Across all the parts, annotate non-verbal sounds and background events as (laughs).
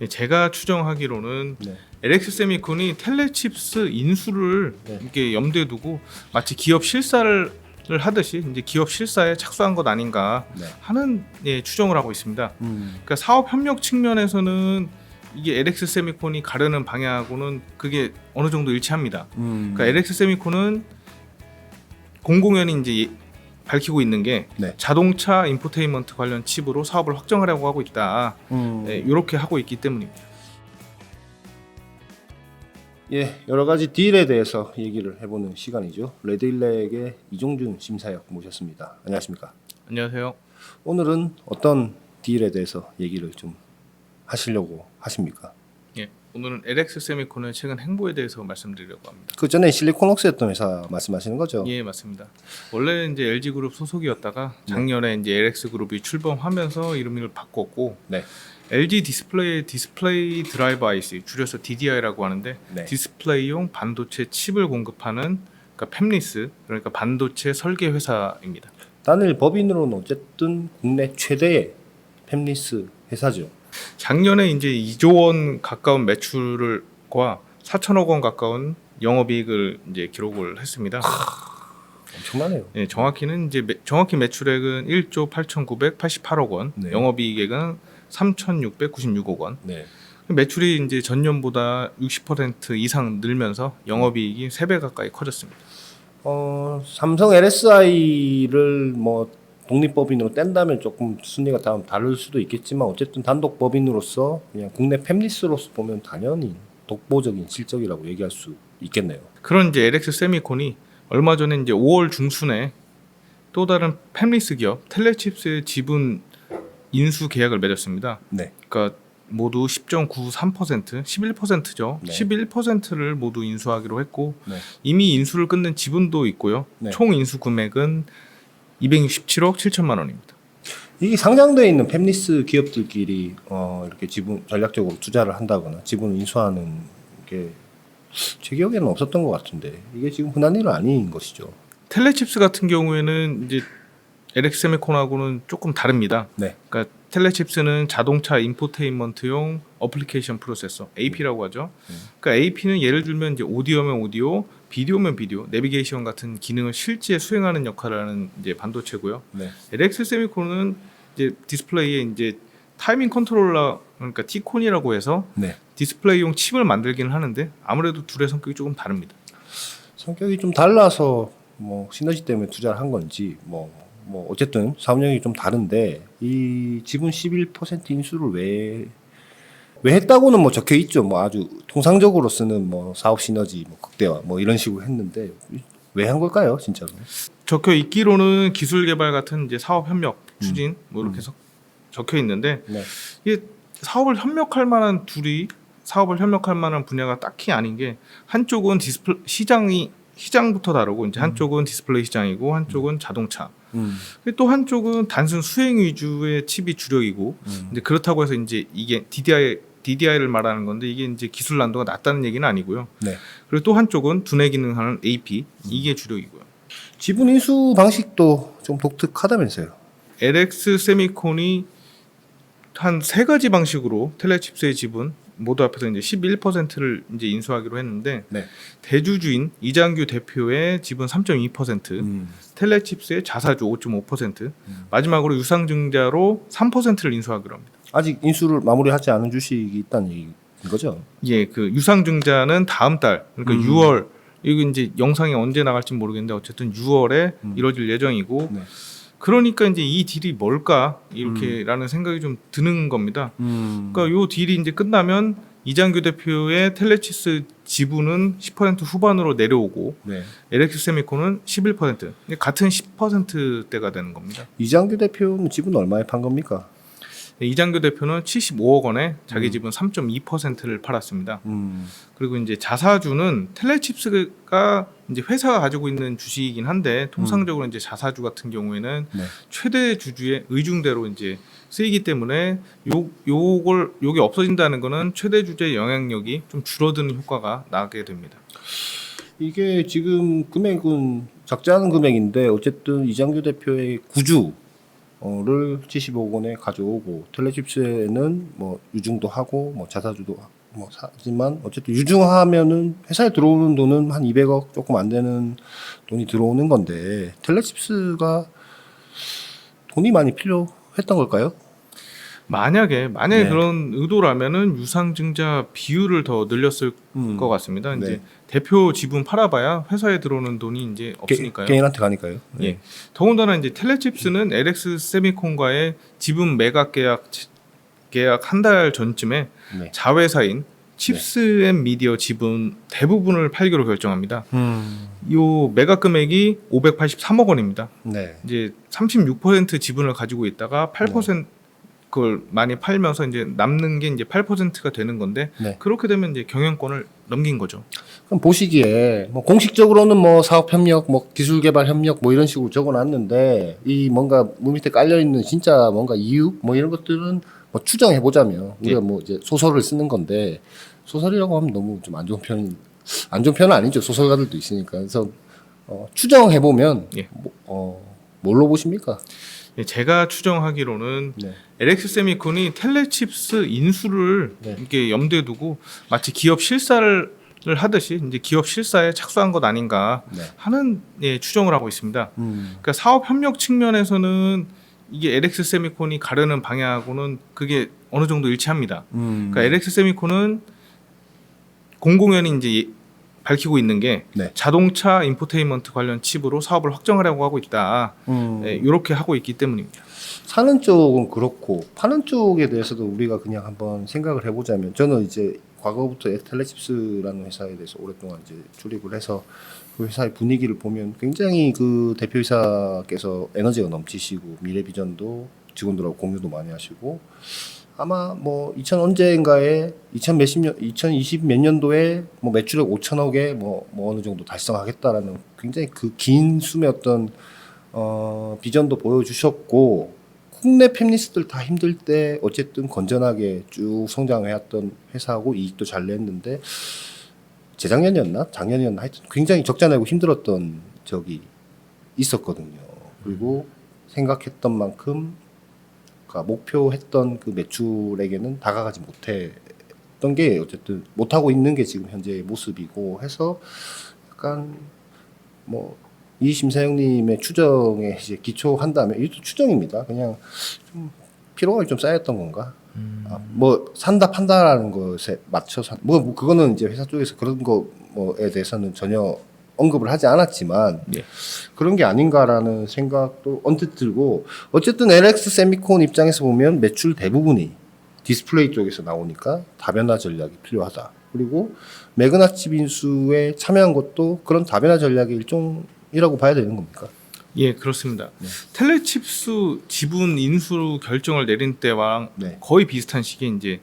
예, 제가 추정하기로는 네. LX 세미콘이 텔레칩스 인수를 네. 이렇게 염두에 두고 마치 기업 실사를 하듯이 이제 기업 실사에 착수한 것 아닌가 네. 하는 예, 추정을 하고 있습니다. 음. 그러니까 사업 협력 측면에서는 이게 LX 세미콘이 가르는 방향하고는 그게 어느 정도 일치합니다. 음. 그러니까 LX 세미콘은 공공연히 이제 예- 밝히고 있는 게 네. 자동차 인포테인먼트 관련 칩으로 사업을 확정하려고 하고 있다. 음. 이렇게 하고 있기 때문입니다. 예, 여러 가지 딜에 대해서 얘기를 해보는 시간이죠. 레드일렉의 이종준 심사역 모셨습니다. 안녕하십니까? 안녕하세요. 오늘은 어떤 딜에 대해서 얘기를 좀 하시려고 하십니까? 예, 오늘은 LX 세미콘의 최근 행보에 대해서 말씀드리려고 합니다. 그 전에 실리콘웍스였던 회사 말씀하시는 거죠? 예, 맞습니다. 원래 이제 LG 그룹 소속이었다가 네. 작년에 이제 LX 그룹이 출범하면서 이름을 바꿨고 네. LG 디스플레이 디스플레이 드라이버 IC 줄여서 DDI라고 하는데 네. 디스플레이용 반도체 칩을 공급하는 그러니까 팹리스 그러니까 반도체 설계 회사입니다. 단일 법인으로는 어쨌든 국내 최대의 팹리스 회사죠. 작년에 이제 2조 원 가까운 매출을과 4천억 원 가까운 영업이익을 이제 기록을 했습니다. 엄청나네요. 예, 정확히는 이제 매- 정확히 매출액은 1조 8,988억 원, 네. 영업이익액은 3,696억 원. 네. 매출이 이제 전년보다 60% 이상 늘면서 영업이익이 3배 가까이 커졌습니다. 어, 삼성 LSI를 뭐 독립법인으로 뗀다면 조금 순위가 다음 다를 수도 있겠지만 어쨌든 단독 법인으로서 그냥 국내 팹리스로서 보면 당연히 독보적인 실적이라고 얘기할 수 있겠네요. 그런 이제 LX 세미콘이 얼마 전에 이제 5월 중순에 또 다른 팹리스 기업 텔레칩스의 지분 인수 계약을 맺었습니다. 네. 그러니까 모두 10.93% 11%죠. 네. 11%를 모두 인수하기로 했고 네. 이미 인수를 끝낸 지분도 있고요. 네. 총 인수 금액은 267억 7천만 원입니다. 이게 상장되어 있는 팹리스 기업들끼리 어, 이렇게 지분 전략적으로 투자를 한다거나 지분을 인수하는 게 제 기억에는 없었던 것 같은데 이게 지금 흔한 일은 아닌 것이죠. 텔레칩스 같은 경우에는 이제 LX 세미콘하고는 조금 다릅니다. 네. 그러니까 텔레칩스는 자동차 인포테인먼트용 어플리케이션 프로세서 AP라고 하죠. 음. 그러니까 AP는 예를 들면 이제 오디오면 오디오, 비디오면 비디오, 내비게이션 같은 기능을 실제 수행하는 역할을 하는 이제 반도체고요. 네. LX 세미콘은 이제 디스플레이에 이제 타이밍 컨트롤러 그러니까 T콘이라고 해서 네. 디스플레이용 칩을 만들기는 하는데 아무래도 둘의 성격이 조금 다릅니다. 성격이 좀 달라서 뭐 시너지 때문에 투자를 한 건지 뭐, 뭐 어쨌든 사업력이 좀 다른데 이 지분 11% 인수를 왜, 왜 했다고는 뭐 적혀 있죠. 뭐 아주 통상적으로 쓰는 뭐 사업 시너지 뭐 극대화 뭐 이런 식으로 했는데 왜 한 걸까요, 진짜로? 적혀 있기로는 기술 개발 같은 이제 사업 협력 음. 추진 뭐 이렇게 서- 적혀 있는데 네. 이게 사업을 협력할 만한 둘이 사업을 협력할 만한 분야가 딱히 아닌 게 한쪽은 디스플 시장이 시장부터 다르고 이제 한쪽은 디스플레이 시장이고 한쪽은 자동차. 음. 근데 또 한쪽은 단순 수행 위주의 칩이 주력이고 음. 이제 그렇다고 해서 이제 이게 DDI DDI를 말하는 건데 이게 이제 기술 난도가 낮다는 얘기는 아니고요. 네. 그리고 또 한쪽은 두뇌 기능하는 AP 이게 주력이고요. 지분 인수 방식도 좀 독특하다면서요. LX 세미콘이 한 세 가지 방식으로 텔레칩스의 지분 모두 합해서 이제 11%를 이제 인수하기로 했는데 네. 대주주인 이장규 대표의 지분 3.2%, 음. 텔레칩스의 자사주 5.5%, 음. 마지막으로 유상증자로 3%를 인수하기로 합니다. 아직 인수를 마무리하지 않은 주식이 있다는 얘기인 거죠. 예, 그 유상증자는 다음 달 그러니까 음. 6월 이거 이제 영상이 언제 나갈지 모르겠는데 어쨌든 6월에 음. 이뤄질 예정이고 네. 그러니까 이제 이 딜이 뭘까 음. 이렇게라는 생각이 좀 드는 겁니다. 음. 그러니까 요 딜이 이제 끝나면 이장규 대표의 텔레치스 지분은 10% 후반으로 내려오고 네. LX 세미콘은 11% 같은 10%대가 되는 겁니다. 이장규 대표는 지분 얼마에 판 겁니까? 이장규 대표는 75억 원에 자기 음. 지분 3.2%를 팔았습니다. 음. 그리고 이제 자사주는 텔레칩스가 이제 회사가 가지고 있는 주식이긴 한데 통상적으로 이제 자사주 같은 경우에는 네. 최대 주주의 의중대로 이제 쓰이기 때문에 요 요걸 요게 없어진다는 거는 최대 주주의 영향력이 좀 줄어드는 효과가 나게 됩니다. 이게 지금 금액은 작지 않은 금액인데 어쨌든 이장규 대표의 구주 어 를 75억 원에 가져오고 텔레칩스에는 뭐 유중도 하고 뭐 자사주도 하- 뭐 하지만 어쨌든 유중하면은 회사에 들어오는 돈은 한 200억 조금 안 되는 돈이 들어오는 건데 텔레칩스가 돈이 많이 필요했던 걸까요? 만약에 만약에 네. 그런 의도라면은 유상증자 비율을 더 늘렸을 음. 것 같습니다. 네. 이제 대표 지분 팔아봐야 회사에 들어오는 돈이 이제 없으니까요. 개, 인한테 가니까요. 네. 예. 더군다나 이제 텔레칩스는 LX 세미콘과의 지분 매각 계약 계약 한 달 전쯤에 네. 자회사인 칩스 앤 미디어 지분 대부분을 팔기로 결정합니다. 요 매각 금액이 583억 원입니다. 네. 이제 36% 지분을 가지고 있다가 8% 그걸 많이 팔면서 이제 남는 게 이제 8%가 되는 건데 네. 그렇게 되면 이제 경영권을 넘긴 거죠. 그럼 보시기에 뭐 공식적으로는 뭐 사업 협력, 뭐 기술 개발 협력 뭐 이런 식으로 적어놨는데 이 뭔가 물 밑에 깔려 있는 진짜 뭔가 이유 뭐 이런 것들은 뭐 추정해 보자면 우리가 뭐 이제 소설을 쓰는 건데 소설이라고 하면 너무 좀 안 좋은 편, 안 좋은 편은 아니죠 소설가들도 있으니까 그래서 어, 추정해 보면 예. 뭐, 어, 뭘로 보십니까? 예, 제가 추정하기로는 네. LX 세미콘이 텔레칩스 인수를 네. 이렇게 염두에 두고 마치 기업 실사를 하듯이 이제 기업 실사에 착수한 것 아닌가 네. 하는 예, 추정을 하고 있습니다. 음. 그러니까 사업 협력 측면에서는 이게 LX 세미콘이 가려는 방향하고는 그게 어느 정도 일치합니다. 음. 그러니까 LX 세미콘은 공공연히 이제 예- 밝히고 있는 게 네. 자동차 인포테인먼트 관련 칩으로 사업을 확정하려고 하고 있다. 음. 이렇게 하고 있기 때문입니다. 사는 쪽은 그렇고 파는 쪽에 대해서도 우리가 그냥 한번 생각을 해보자면 저는 이제 과거부터 텔레칩스라는 회사에 대해서 오랫동안 이제 출입을 해서 그 회사의 분위기를 보면 굉장히 그 대표이사께서 에너지가 넘치시고 미래 비전도 직원들하고 공유도 많이 하시고 아마 뭐 2000 언제인가에 2000 몇십 년 2020 몇 년도에 뭐 매출액 5천억에 뭐, 뭐 어느 정도 달성하겠다라는 굉장히 그 긴 숨의 어떤 어, 비전도 보여주셨고 국내 팹리스트들 다 힘들 때 어쨌든 건전하게 쭉 성장해왔던 회사하고 이익도 잘 냈는데 재작년이었나 작년이었나 하여튼 굉장히 적자 내고 힘들었던 적이 있었거든요. 그리고 생각했던 만큼 그러니까 목표했던 그 매출에게는 다가가지 못했던 게 어쨌든 못하고 있는 게 지금 현재의 모습이고 해서 약간 뭐 이 심사영님의 추정에 이제 기초한다면 이것도 추정입니다. 그냥 좀 피로감이 좀 쌓였던 건가? 아, 뭐 산다 판다라는 것에 맞춰서 뭐, 뭐 그거는 이제 회사 쪽에서 그런 거에 대해서는 전혀 언급을 하지 않았지만 예. 그런 게 아닌가라는 생각도 언뜻 들고 어쨌든 LX 세미콘 입장에서 보면 매출 대부분이 디스플레이 쪽에서 나오니까 다변화 전략이 필요하다. 그리고 매그나 칩 인수에 참여한 것도 그런 다변화 전략의 일종 이라고 봐야 되는 겁니까? 예, 그렇습니다. 네. 텔레칩스 지분 인수 결정을 내린 때와 네. 거의 비슷한 시기에 이제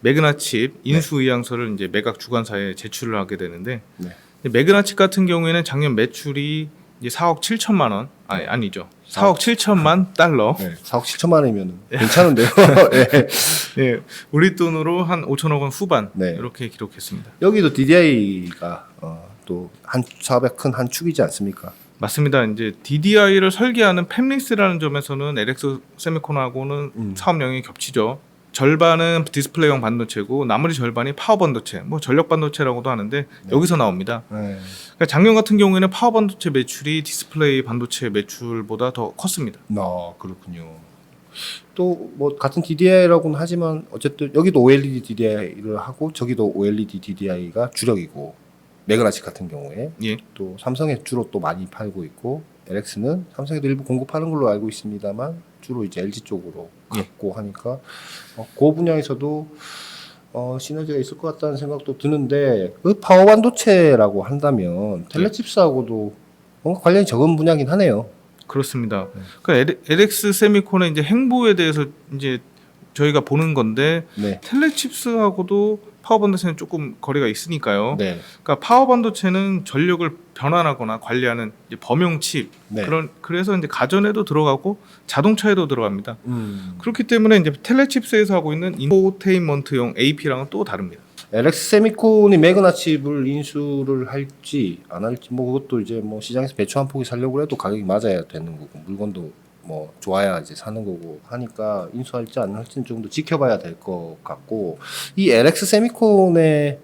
매그나칩 인수 의향서를 이제 매각 주관사에 제출을 하게 되는데 네. 매그나칩 같은 경우에는 작년 매출이 이제 4억 7천만 원 아니 아니죠 4억 7천만 달러 네. 4억 7천만 원이면 괜찮은데요. (laughs) 네. 예 우리 돈으로 한 5천억 원 후반 네. 이렇게 기록했습니다 여기도 DDI가 어, 또한 사업의 큰 한 축이지 않습니까? 맞습니다 이제 DDI를 설계하는 팹리스라는 점에서는 LX 세미콘하고는 음. 사업 영역이 겹치죠 절반은 디스플레이용 반도체고 나머지 절반이 파워 반도체 뭐 전력 반도체라고도 하는데 여기서 나옵니다 네. 그러니까 작년 같은 경우에는 파워 반도체 매출이 디스플레이 반도체 매출보다 더 컸습니다. 아 그렇군요. 또 뭐 같은 DDI라고는 하지만 어쨌든 여기도 OLED DDI를 하고 저기도 OLED DDI가 주력이고 매그나치 같은 경우에 예. 또 삼성에 주로 또 많이 팔고 있고 LX는 삼성에도 일부 공급하는 걸로 알고 있습니다만 주로 이제 LG 쪽으로 예. 갖고 하니까 어, 그 분야에서도 어, 시너지가 있을 것 같다는 생각도 드는데 그 파워 반도체라고 한다면 텔레칩스하고도 뭔가 관련이 적은 분야긴 하네요. 그렇습니다. 그러니까 LX 세미콘의 이제 행보에 대해서 이제 저희가 보는 건데 네. 텔레칩스하고도 파워 반도체는 조금 거리가 있으니까요. 네. 그러니까 파워 반도체는 전력을 변환하거나 관리하는 범용 칩 네. 그런 그래서 이제 가전에도 들어가고 자동차에도 들어갑니다. 음. 그렇기 때문에 이제 텔레칩스에서 하고 있는 인포테인먼트용 AP랑은 또 다릅니다. LX 세미콘이 매그나 칩을 인수를 할지 안 할지 뭐 그것도 이제 뭐 시장에서 배추 한 포기 살려고 해도 가격이 맞아야 되는 거고 물건도 뭐 좋아야 이제 사는 거고 하니까 인수할지 안 할지는 좀 더 지켜봐야 될 것 같고 이 LX 세미콘의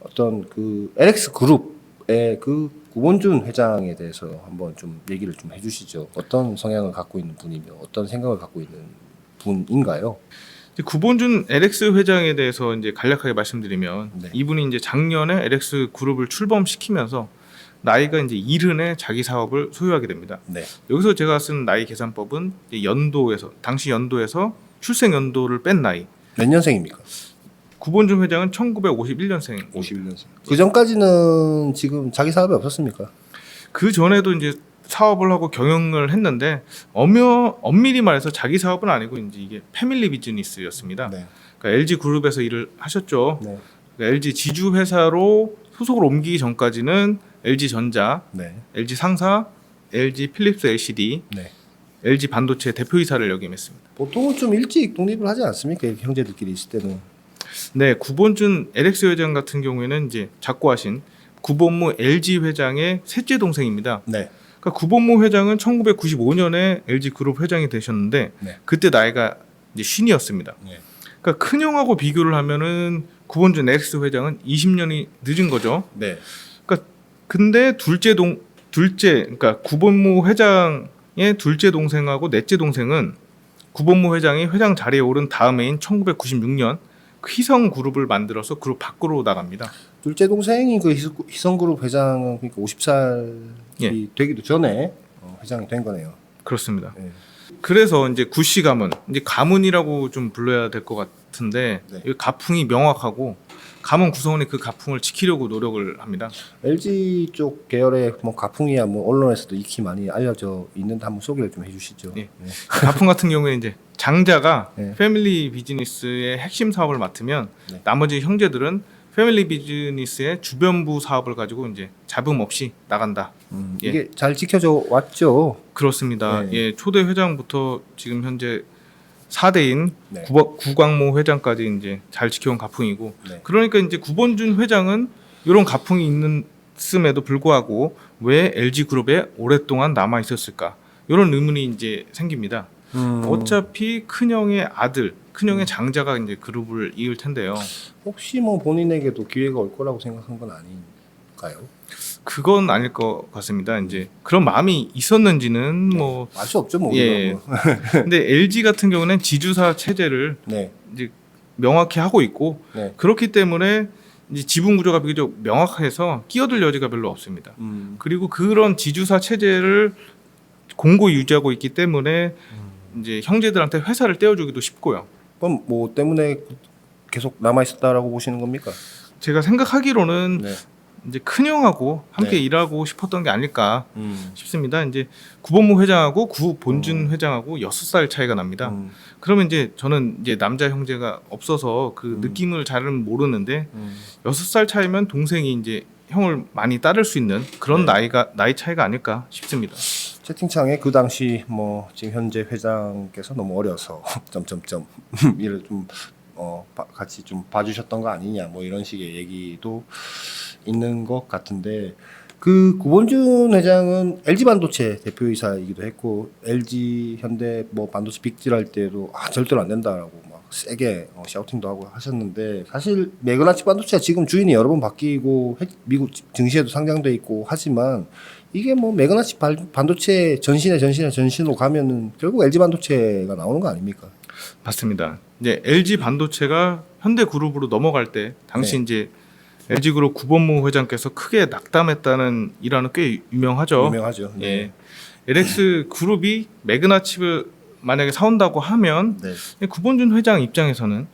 어떤 그 LX 그룹의 그 구본준 회장에 대해서 한번 좀 얘기를 좀 해주시죠. 어떤 성향을 갖고 있는 분이며 어떤 생각을 갖고 있는 분인가요? 구본준 LX 회장에 대해서 이제 간략하게 말씀드리면 네. 이분이 이제 작년에 LX 그룹을 출범시키면서 나이가 이제 이른에 자기 사업을 소유하게 됩니다. 네. 여기서 제가 쓴 나이 계산법은 연도에서 당시 연도에서 출생 연도를 뺀 나이. 몇 년생입니까? 구본준 회장은 1951년생. 51년생. 그 전까지는 지금 자기 사업이 없었습니까? 그 전에도 이제 사업을 하고 경영을 했는데 엄여, 엄밀히 말해서 자기 사업은 아니고 이제 이게 패밀리 비즈니스였습니다. 네. 그러니까 LG 그룹에서 일을 하셨죠. 네. 그러니까 LG 지주 회사로 소속을 옮기기 전까지는 LG 전자, 네. LG 상사, LG 필립스 LCD, 네. LG 반도체 대표이사를 역임했습니다. 보통은 좀 일찍 독립을 하지 않습니까? 이렇게 형제들끼리 있을 때는. 네, 구본준 LX 회장 같은 경우에는 이제 작고하신 구본무 LG 회장의 셋째 동생입니다. 네. 그러니까 구본무 회장은 1995년에 LG 그룹 회장이 되셨는데 네. 그때 나이가 이제 쉰이었습니다. 네. 그러니까 큰 형하고 비교를 하면은 구본준 LX 회장은 20년이 늦은 거죠. 네. 근데 둘째 동 둘째 그러니까 구본무 회장의 둘째 동생하고 넷째 동생은 구본무 회장이 회장 자리에 오른 다음해인 1996년 희성 그룹을 만들어서 그룹 밖으로 나갑니다. 둘째 동생이 그 희성- 희성그룹 회장은 그러니까 50살이 예. 되기도 전에 어, 회장이 된 거네요. 그렇습니다. 네. 그래서 이제 구씨 가문, 이제 가문이라고 좀 불러야 될 것 같은데 네. 이 가풍이 명확하고 가문 구성원이 그 가풍을 지키려고 노력을 합니다. LG 쪽 계열의 뭐 가풍이야 뭐 언론에서도 익히 많이 알려져 있는데 한번 소개를 좀 해주시죠. 예. 가풍 같은 경우에 이제 장자가 네. 패밀리 비즈니스의 핵심 사업을 맡으면 네. 나머지 형제들은 패밀리 비즈니스의 주변부 사업을 가지고 이제 잡음 없이 나간다. 음, 예. 이게 잘 지켜져 왔죠. 그렇습니다. 네. 예, 초대 회장부터 지금 현재 4대인 네. 구광모 회장까지 이제 잘 지켜온 가풍이고 네. 그러니까 이제 구본준 회장은 이런 가풍이 있음에도 불구하고 왜 LG 그룹에 오랫동안 남아 있었을까? 이런 의문이 이제 생깁니다. 음, 어차피 큰형의 아들, 큰형의 장자가 이제 그룹을 이을 텐데요. 혹시 뭐 본인에게도 기회가 올 거라고 생각한 건 아닌가요? 그건 아닐 것 같습니다. 이제 그런 마음이 있었는지는 뭐알수 없죠, 뭐. 예. 우리가 뭐. (laughs) 근데 LG 같은 경우는 지주사 체제를 네, 이제 명확히 하고 있고 네. 그렇기 때문에 이제 지분 구조가 비교적 명확해서 끼어들 여지가 별로 없습니다. 음, 그리고 그런 지주사 체제를 공고 유지하고 있기 때문에 이제 형제들한테 회사를 떼어주기도 쉽고요. 그럼 뭐 때문에 계속 남아 있었다라고 보시는 겁니까? 제가 생각하기로는 네. 이제 큰 형하고 함께 네. 일하고 싶었던 게 아닐까 음. 싶습니다. 이제 구본무 회장하고 구 본준 회장하고 여섯 살 차이가 납니다. 음. 그러면 이제 저는 이제 남자 형제가 없어서 그 음. 느낌을 잘은 모르는데 음. 여섯 살 차이면 동생이 이제 형을 많이 따를 수 있는 그런 네. 나이가 나이 차이가 아닐까 싶습니다. 채팅창에 그 당시 뭐 지금 현재 회장께서 너무 어려서 (laughs) 점점점 (laughs) 이를 좀 어, 바- 같이 좀 봐주셨던 거 아니냐 뭐 이런 식의 얘기도 있는 것 같은데 그 구본준 회장은 LG 반도체 대표이사이기도 했고 LG 현대 뭐 반도체 빅딜할 때도 아 절대로 안 된다라고 막 세게 어, 샤우팅도 하고 하셨는데 사실 매그나치 반도체가 지금 주인이 여러 번 바뀌고 해- 미국 증시에도 상장돼 있고 하지만 이게 뭐 매그나치 발- 반도체 전신에 전신에 전신으로 가면은 결국 LG 반도체가 나오는 거 아닙니까? 맞습니다. 이제 LG 반도체가 현대 그룹으로 넘어갈 때 당시 네. 이제 LG 그룹 구본무 회장께서 크게 낙담했다는 일화는 꽤 유명하죠. 유명하죠. 예. LX 그룹이 매그나 칩을 만약에 사온다고 하면 네. 구본준 회장 입장에서는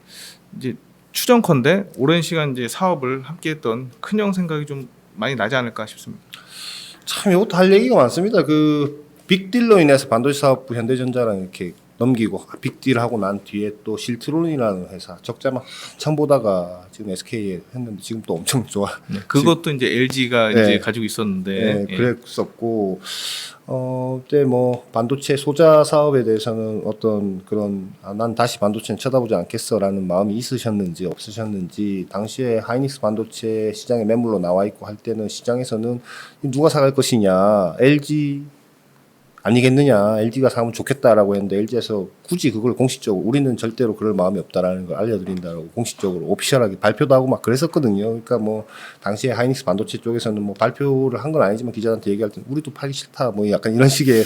이제 추정컨대 오랜 시간 이제 사업을 함께했던 큰형 생각이 좀 많이 나지 않을까 싶습니다. 참 이것도 할 얘기가 많습니다. 그 빅딜로 인해서 반도체 사업부 현대전자랑 이렇게 넘기고 빅딜 하고 난 뒤에 또 실트론이라는 회사 적자만 한참 보다가 지금 SK에 했는데 지금 또 엄청 (laughs) 좋아. 그것도 이제 LG가 네. 이제 가지고 있었는데 네, 예. 그랬었고 어 그때 뭐 반도체 소자 사업에 대해서는 어떤 그런 아, 난 다시 반도체는 쳐다보지 않겠어라는 마음이 있으셨는지 없으셨는지 당시에 하이닉스 반도체 시장에 매물로 나와 있고 할 때는 시장에서는 누가 사갈 것이냐 LG 아니겠느냐 LG가 사면 좋겠다라고 했는데 LG에서 굳이 그걸 공식적으로 우리는 절대로 그럴 마음이 없다라는 걸 알려드린다라고 공식적으로 오피셜하게 발표도 하고 막 그랬었거든요. 그러니까 뭐 당시에 하이닉스 반도체 쪽에서는 뭐 발표를 한 건 아니지만 기자한테 얘기할 때 우리도 팔기 싫다 뭐 약간 이런 식의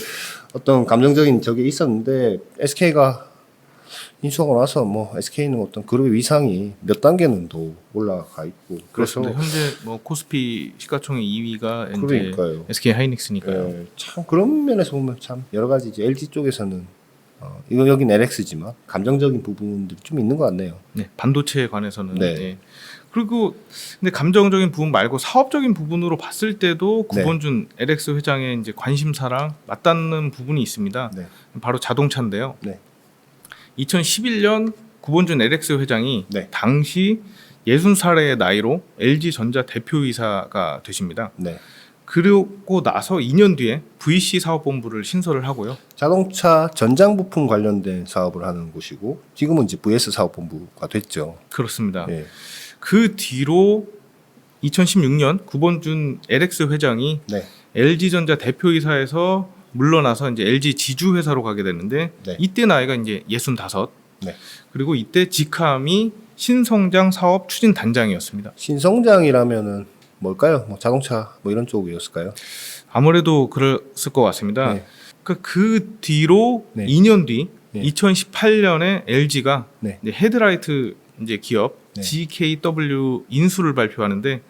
어떤 감정적인 적이 있었는데 SK가 인수하고 나서 뭐 SK는 어떤 그룹의 위상이 몇 단계는 더 올라가 있고 그래서 그렇습니다. 현재 뭐 코스피 시가총액 2위가 이제 그러니까요. SK 하이닉스니까요. 예, 참 그런 면에서 보면 참 여러 가지 이제 LG 쪽에서는 어, 이거 여긴 LX지만 감정적인 부분들이 좀 있는 것 같네요. 네, 반도체에 관해서는 네. 예. 그리고 근데 감정적인 부분 말고 사업적인 부분으로 봤을 때도 네. 구본준 LX 회장의 이제 관심사랑 맞닿는 부분이 있습니다. 네. 바로 자동차인데요. 네. 2011년 구본준 LX 회장이 네. 당시 60살의 나이로 LG전자 대표이사가 되십니다. 네. 그리고 나서 2년 뒤에 VC 사업본부를 신설을 하고요. 자동차 전장 부품 관련된 사업을 하는 곳이고 지금은 이제 VS 사업본부가 됐죠. 그렇습니다. 예. 그 뒤로 2016년 구본준 LX 회장이 네. LG전자 대표이사에서 물러나서 이제 LG 지주 회사로 가게 되는데 네. 이때 나이가 이제 65. 네. 그리고 이때 직함이 신성장 사업 추진 단장이었습니다. 신성장이라면은 뭘까요? 뭐 자동차 뭐 이런 쪽이었을까요? 아무래도 그랬을 것 같습니다. 네. 그, 그 뒤로 네. 2년 뒤 네. 2018년에 LG가 네. 헤드라이트 이제 기업 네. GKW 인수를 발표하는데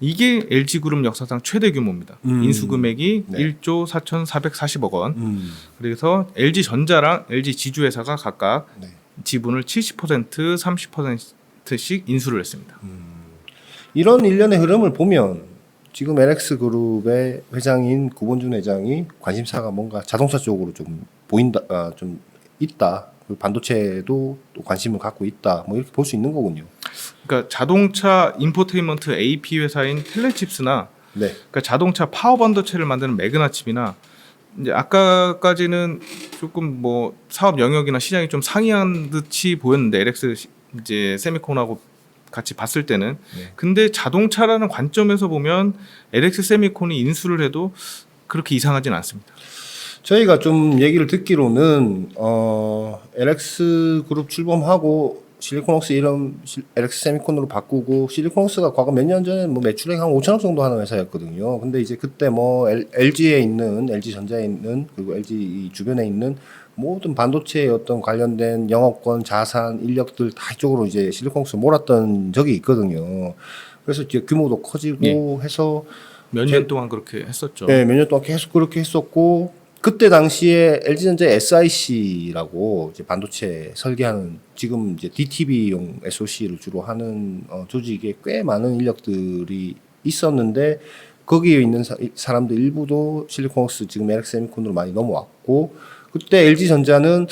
이게 LG 그룹 역사상 최대 규모입니다. 음. 인수 금액이 네. 1조 4,440억 원. 음. 그래서 LG 전자랑 LG 지주회사가 각각 네. 지분을 70% 30%씩 인수를 했습니다. 이런 일련의 흐름을 보면 지금 LX 그룹의 회장인 구본준 회장이 관심사가 뭔가 자동차 쪽으로 좀 보인다, 아, 좀 있다. 그리고 반도체도 또 관심을 갖고 있다. 뭐 이렇게 볼 수 있는 거군요. 그러니까 자동차 인포테인먼트 AP 회사인 텔레칩스나 네, 그러니까 자동차 파워 반도체를 만드는 매그나칩이나 이제 아까까지는 조금 뭐 사업 영역이나 시장이 좀 상이한 듯이 보였는데 LX 시- 이제 세미콘하고 같이 봤을 때는 네. 근데 자동차라는 관점에서 보면 LX 세미콘이 인수를 해도 그렇게 이상하진 않습니다. 저희가 좀 얘기를 듣기로는 어, LX 그룹 출범하고 실리콘웍스 이름 실- LX 세미콘으로 바꾸고 실리콘웍스가 과거 몇 년 전에 뭐 매출액 한 5천억 정도 하는 회사였거든요. 근데 이제 그때 뭐 LG에 있는 LG 전자에 있는 그리고 LG 이 주변에 있는 모든 반도체에 어떤 관련된 영업권, 자산, 인력들 다 이쪽으로 이제 실리콘웍스 몰았던 적이 있거든요. 그래서 이제 규모도 커지고 해서 몇 년 동안 그렇게 했었죠. 네, 몇 년 동안 계속 그렇게 했었고 그때 당시에 LG전자 SIC라고 이제 반도체 설계하는 지금 이제 DTB용 SOC를 주로 하는 어, 조직에 꽤 많은 인력들이 있었는데 거기에 있는 사, 사람들 일부도 실리콘웍스 지금 LX 세미콘으로 많이 넘어왔고 그때 LG전자는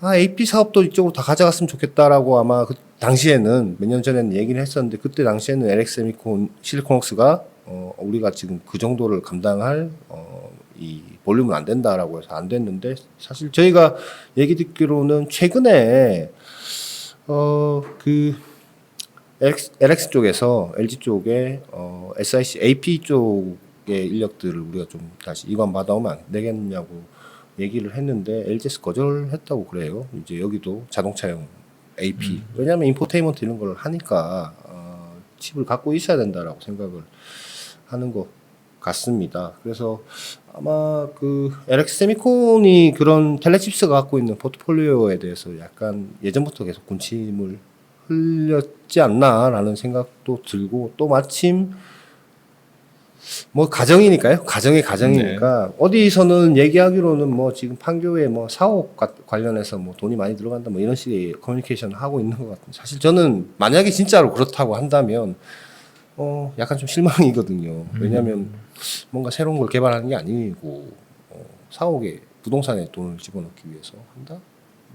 아, AP 사업도 이쪽으로 다 가져갔으면 좋겠다라고 아마 그 당시에는 몇 년 전에는 얘기를 했었는데 그때 당시에는 LX 세미콘 실리콘웍스가 어, 우리가 지금 그 정도를 감당할 어, 이 볼륨은 안 된다라고 해서 안 됐는데 사실 저희가 얘기 듣기로는 최근에 어그 LX, LX 쪽에서 LG 쪽에 어, SIC AP 쪽의 인력들을 우리가 좀 다시 이관 받아오면 안 되겠냐고 얘기를 했는데 LG에서 거절했다고 그래요. 이제 여기도 자동차용 AP 왜냐하면 인포테인먼트 이런 걸 하니까 어, 칩을 갖고 있어야 된다라고 생각을 하는 것 같습니다. 그래서 아마 그 LX 세미콘이 그런 텔레칩스가 갖고 있는 포트폴리오에 대해서 약간 예전부터 계속 군침을 흘렸지 않나라는 생각도 들고 또 마침 뭐 가정이니까요. 가정의 가정이니까 어디서는 얘기하기로는 뭐 지금 판교에 뭐 사업 과- 관련해서 뭐 돈이 많이 들어간다 뭐 이런 식의 커뮤니케이션 하고 있는 것 같은데 사실 저는 만약에 진짜로 그렇다고 한다면 어 약간 좀 실망이거든요. 왜냐하면 뭔가 새로운 걸 개발하는 게 아니고 어, 사옥에 부동산에 돈을 집어넣기 위해서 한다.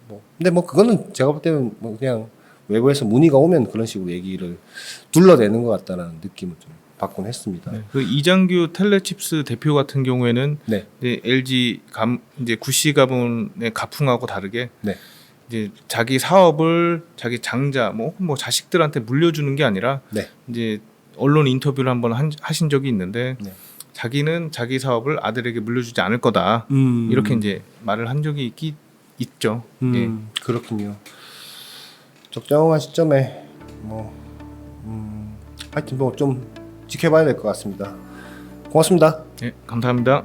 뭐 근데 뭐 그거는 제가 볼 때는 뭐 그냥 외부에서 문의가 오면 그런 식으로 얘기를 둘러대는 것 같다라는 느낌을 좀 받곤 했습니다. 네, 그 이장규 텔레칩스 대표 같은 경우에는 네. 이제 LG 감 이제 구씨 가문의 가풍하고 다르게 네. 이제 자기 사업을 자기 장자 뭐, 뭐 자식들한테 물려주는 게 아니라 네. 이제 언론 인터뷰를 한번 한- 하신 적이 있는데 네. 자기는 자기 사업을 아들에게 물려주지 않을 거다. 음. 이렇게 이제 말을 한 적이 있기 있죠. 음, 예. 그렇군요. 적정한 시점에 뭐 음, 하여튼 뭐 좀 지켜봐야 될 것 같습니다. 고맙습니다. 예, 감사합니다.